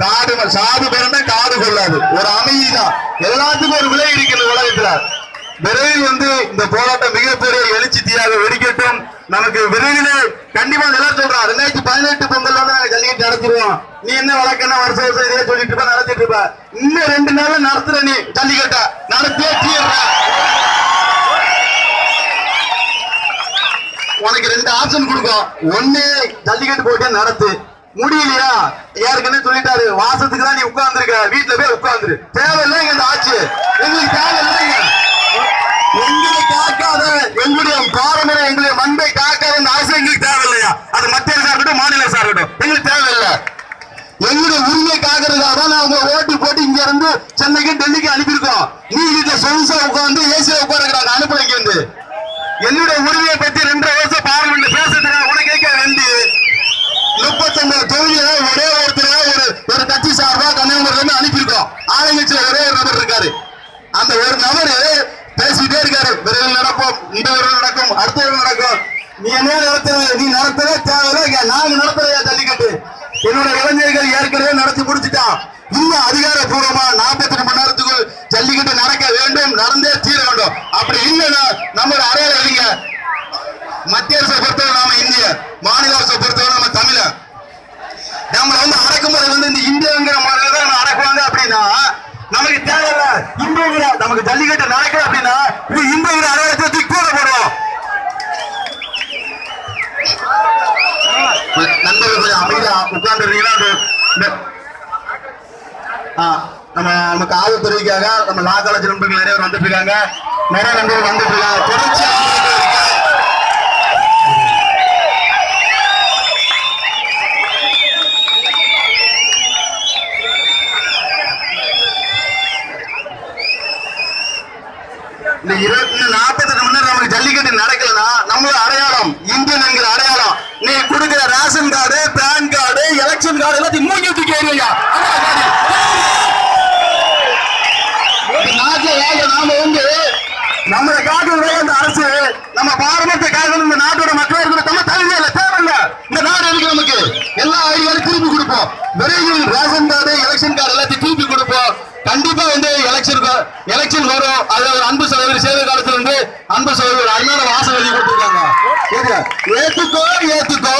காடு சாது பிறந்த காடு கொள்ளாது ஒரு அமைதிதான். எல்லாத்துக்கும் ஒரு விலை இருக்கிறது உலகத்துல. விரைவில் வந்து இந்த போராட்டம் மிகப்பெரிய எழுச்சி தீயாக வெடிக்கட்டும். நமக்கு விரைவில் கண்டிப்பா நில சொல்றான். ரெண்டாயிரத்தி பதினெட்டு பொங்கல் வந்து நாங்க ஜல்லிக்கட்டு நடத்திடுவோம் நீ என்ன வழக்கென்ன வருஷம் வருஷம் இதே சொல்லிட்டு இருப்ப நடத்திட்டு இருப்ப. இன்னும் ரெண்டு நாள்ல நடத்துற நீ ஜல்லிக்கட்ட. நடத்தியே தீர்ற உனக்கு ரெண்டு ஆப்ஷன் கொடுக்கும் ஒன்னு ஜல்லிக்கட்டு போட்டியா நடத்து. முடியலையா? ஏற்கனவே சொல்லிட்டாரு. வாசத்துக்கு தான் நீ உட்கார்ந்துருக்க வீட்டுல போய் உட்கார்ந்துரு. தேவையில்லைங்க இந்த ஆட்சி. எங்களுக்கு தேவையில்லைங்க எங்களை காக்காத எங்களுடைய பாரம்பரிய எங்களுடைய மண்பை காக்காத இந்த அரசு எங்களுக்கு தேவையில்லையா? அது மத்திய அரசா இருக்கட்டும் மாநில அரசா இருக்கட்டும். எங்களுக்கு தேவையில்லை. எங்களுடைய உரிமை காக்கிறதுக்காக தான் நாங்க ஓட்டு போட்டு இங்க இருந்து சென்னைக்கு டெல்லிக்கு அனுப்பியிருக்கோம். நீ வீட்டுல சொகுசா உட்காந்து ஏசியா உட்காருக்கிறாங்க அனுப்பல இங்க இருந்து என்னுடைய உரிமையை பத்தி ரெண்டு முப்பத்தொன்பது தொகுதியில ஒரே ஒருத்தர் ஒரு ஒரு கட்சி சார்பா கன்னியாகுமரியில இருந்து அனுப்பியிருக்கோம். ஆளுங்கட்சியில ஒரே ஒரு நபர் இருக்காரு. அந்த ஒரு நபரு பேசிட்டே இருக்காரு. விரைவில் நடப்போம் இந்த விரைவில் நடக்கும் அடுத்த விரைவில் நடக்கும். நீ என்ன நடத்துற? நீ நடத்தவே தேவையில்லை. இங்க நாங்க நடத்துறையா ஜல்லிக்கட்டு என்னோட இளைஞர்கள் ஏற்கனவே நடத்தி முடிச்சுட்டான். இன்னும் அதிகாரப்பூர்வமா நாற்பத்தி ரெண்டு மணி நேரத்துக்குள் ஜல்லிக்கட்டு நடக்க வேண்டும் நடந்தே தீர வேண்டும். அப்படி இல்லைன்னா நம்மளோட அடையாளம் இல்லைங்க மத்திய அரசை பொறுத்தவரை நாம இந்திய மாநில அரசை பொறுத்தவரை பார்க்கும்போது வந்து இந்த இந்தியாங்கிற முறையில தான் நம்ம அப்படின்னா நமக்கு தேவையில்ல. இந்துங்கிற நமக்கு ஜல்லிக்கட்டு நடக்கல அப்படின்னா இது இந்துங்கிற அடையாளத்தை தூக்கி கூட போடுவோம். நண்பர்கள் கொஞ்சம் அமைதியா உட்கார்ந்துருந்தீங்கன்னா அது இந்த- ஆ, நம்ம நம்ம நம்ம லா காலேஜ் நண்பர்கள் நிறைய பேர் வந்துட்டு இருக்காங்க. நிறைய நண்பர்கள் வந்துட்டு இருக்காங்க. தொடர்ச்சி இந்த இருபத்தி நாற்பத்தெட்டு மணி நேரம் நமக்கு ஜல்லிக்கட்டு நடக்கலன்னா நம்மளோட அடையாளம் இந்தியன் என்கிற அடையாளம். நீ கொடுக்கிற ration card PAN card election card எல்லாத்தையும் மூங்கி தூக்கி எறியா நாம வந்து நம்மளை காட்டுறதே இந்த அரசு நம்ம பாரம்பரிய காக்கணும் இந்த நாட்டோட மக்கள் இருக்கிற நம்ம தகுதி தேவையில்ல. இந்த நாடு இருக்கு நமக்கு? எல்லா ஐடியாலும் திருப்பி கொடுப்போம். விரைவில் ரேஷன் கார்டு எலெக்ஷன் கார்டு எல்லாத்தையும் திருப்பி கொடுப்போம். கண்டிப்பா வந்து எலெக்ஷன் எலெக்ஷன் வரும். அதுல ஒரு அன்பு சகோதரி சேவை காலத்துல இருந்து அன்பு சகோதரி ஒரு அருமையான வாசல் எழுதி கொடுத்துருக்காங்க ஏத்துக்கோ ஏத்துக்கோ.